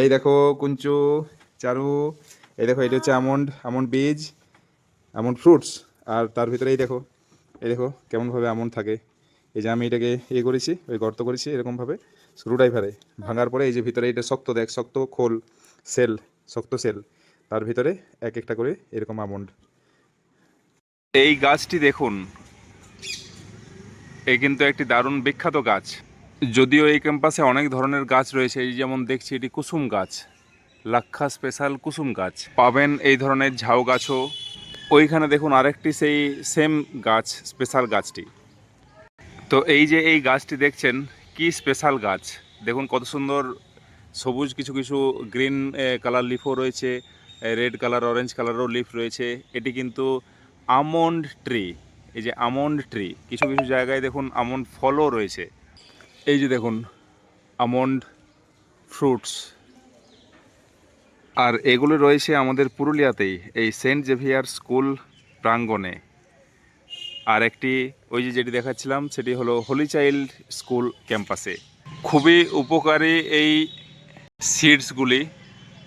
এই দেখো কুঞ্চু, চারু, এই দেখো এটা হচ্ছে আমন্ড আমন্ড বীজ, আমন্ড ফ্রুটস আর তার ভিতরে এই দেখো এই দেখো কেমনভাবে আমন্ড থাকে। এই যে আমি এটাকে ইয়ে করেছি, ওই গর্ত করেছি এরকমভাবে স্ক্রুড্রাইভারে ভাঙার পরে এই যে ভিতরে এটা শক্ত দেখ, শক্ত খোল, সেল, শক্ত সেল, তার ভিতরে এক একটা করে এরকম আমন্ড। এই গাছটি দেখুন এই কিন্তু একটি দারুণ বিখ্যাত গাছ। যদিও এই ক্যাম্পাসে অনেক ধরনের গাছ রয়েছে, এই যেমন দেখছি এটি কুসুম গাছ, লাক্ষা স্পেশাল কুসুম গাছ। পাবেন এই ধরনের ঝাউ গাছও। ওইখানে দেখুন আরেকটি সেই সেম গাছ স্পেশাল গাছটি। তো এই যে এই গাছটি দেখছেন, কি স্পেশাল গাছ? দেখুন কত সুন্দর সবুজ কিছু কিছু গ্রিন কালার লিফও রয়েছে রেড কালার অরেঞ্জ কালারও লিফ রয়েছে। এটি কিন্তু আমন্ড ট্রি এই যে আমন্ড ট্রি কিছু কিছু জায়গায় দেখুন আমন্ড ফলও রয়েছে। এই যে দেখুন, আমন্ড ফ্রুটস। আর এগুলো রয়েছে আমাদের পুরুলিয়াতেই, এই সেন্ট জেভিয়ার স্কুল প্রাঙ্গণে। আর একটি, ওই যে যেটি দেখাচ্ছিলাম, সেটি হলো হোলি চাইল্ড স্কুল ক্যাম্পাসে। খুবই উপকারী এই সিডসগুলি।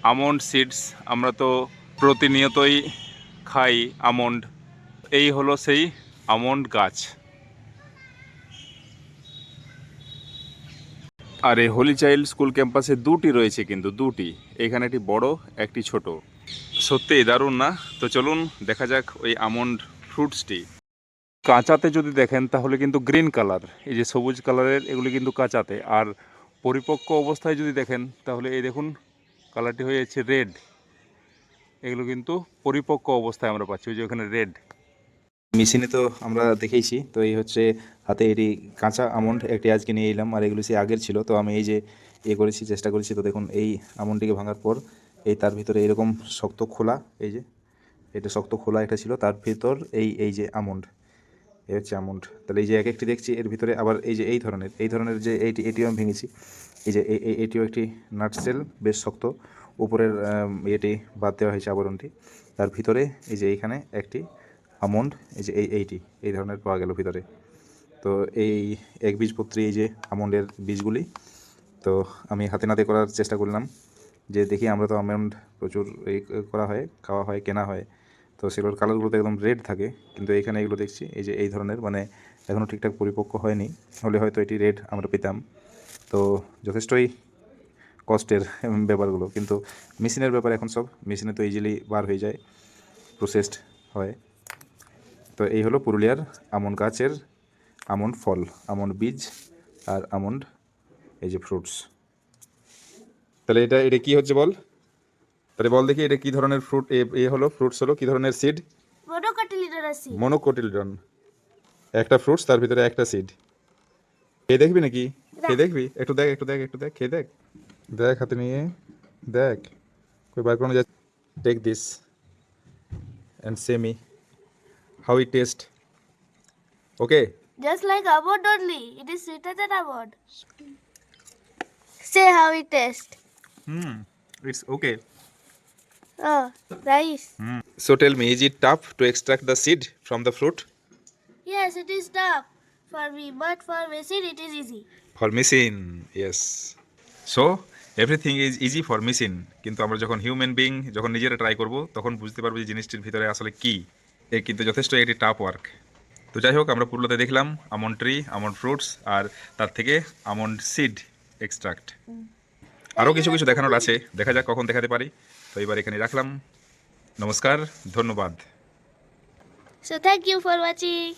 আমন্ড সিডস আমরা তো প্রতিনিয়তই খাই আমন্ড। এই হলো সেই আমন্ড গাছ। আর এই হোলি চাইল্ড স্কুল ক্যাম্পাসে দুটি রয়েছে কিন্তু, দুটি। এখানে একটি বড়, একটি ছোট। সত্যিই দারুণ না? তো চলুন, দেখা যাক ওই আমন্ড ফ্রুটসটি। কাঁচাতে যদি দেখেন, তাহলে কিন্তু গ্রিন কালার। এই যে সবুজ কালারের, এগুলি কিন্তু কাঁচাতে। আর পরিপক্ক অবস্থায় যদি দেখেন, তাহলে এই দেখুন, কালারটি হয়ে যাচ্ছে রেড। এগুলো কিন্তু পরিপক্ক অবস্থায় আমরা পাচ্ছি, ওই যে ওখানে রেড। মেশিনে তো আমরা দেখেইছি, তো এই হচ্ছে হাতে এটি কাঁচা আমন্ড একটি আজকে নিয়ে এলাম, আর এগুলো সে আগের ছিল। তো আমি এই যে এ করেছি, চেষ্টা করেছি, তো দেখুন এই আমন্ডটিকে ভাঙার পর এই তার ভিতরে এরকম শক্ত খোলা, এই যে এটা শক্ত খোলা একটা ছিল, তার ভিতর এই এই যে আমন্ড, এই হচ্ছে আমন্ড। তাহলে এই যে এক একটি দেখছি, এর ভিতরে আবার এই যে এই ধরনের এই ধরনের যে এইটি এটিও আমি ভেঙেছি। এই যে এই- এটিও একটি নাটসেল বেশ শক্ত। উপরের এটি বাদ দেওয়া হয়েছে আবরণটি। তার ভিতরে এই যে এইখানে একটি আমন্ড, এই যে এই, এইটি, এই ধরনের পাওয়া গেল ভিতরে। তো এই এক বীজপত্রী, এই যে আমন্ডের বীজগুলি, তো আমি হাতে নাতে করার চেষ্টা করলাম যে দেখি আমরা তো আমন্ড প্রচুর এই করা হয়, খাওয়া হয়, কেনা হয়, তো সেগুলোর কালারগুলো তো একদম রেড থাকে, কিন্তু এইখানে এগুলো দেখছি, এই যে এই ধরনের মানে এখনও ঠিকঠাক পরিপক্ক হয়নি, হলে হয়তো এটি রেড আমরা পেতাম, তো যথেষ্টই কষ্টের ব্যাপারগুলো, কিন্তু মেশিনের ব্যাপার এখন সব, মেশিনে তো ইজিলি বার হয়ে যায় প্রসেসড হয়, তো এই হলো পুরুলিয়ার আমন গাছের আমন ফল আমন্ড বীজ আর আমন্ড এই যে ফ্রুটস তাহলে এটা এটা কি হচ্ছে বল? তাহলে বল দেখি এটা কি ধরনের ফ্রুট এ হলো ফ্রুটস হলো কি ধরনের সিড মনোকোটিলডন একটা ফ্রুটস তার ভিতরে একটা সিড খেয়ে দেখবি নাকি? খেয়ে দেখবি? একটু দেখ একটু দেখ একটু দেখ খেয়ে দেখ। দেখ হাতে নিয়ে দেখ। কই বার করানো যাচ্ছে? Take this and say me how it taste okay Just like avod only. It is sweeter than avod. Say how it tastes. Hmm it's okay Oh, nice. So tell me is it tough to extract the seed from the fruit Yes, it is tough for me, but for machine it is easy. For machine yes so everything is easy for machine কিন্তু আমরা যখন human being যখন নিজেরা try করব তখন বুঝতে পারব যে জিনিসটির ভিতরে আসলে কি এ কিন্তু যথেষ্ট একটি টাফ ওয়ার্ক তো যাই হোক আমরা পুরুলিয়াতে দেখলাম আমন্ড ট্রি আমন্ড ফ্রুটস আর তার থেকে আমন্ড সিড এক্সট্রাক্ট আরও কিছু কিছু দেখানোর আছে দেখা যাক কখন দেখাতে পারি। তো এবার এখানে রাখলাম। নমস্কার ধন্যবাদ। So thank you for watching.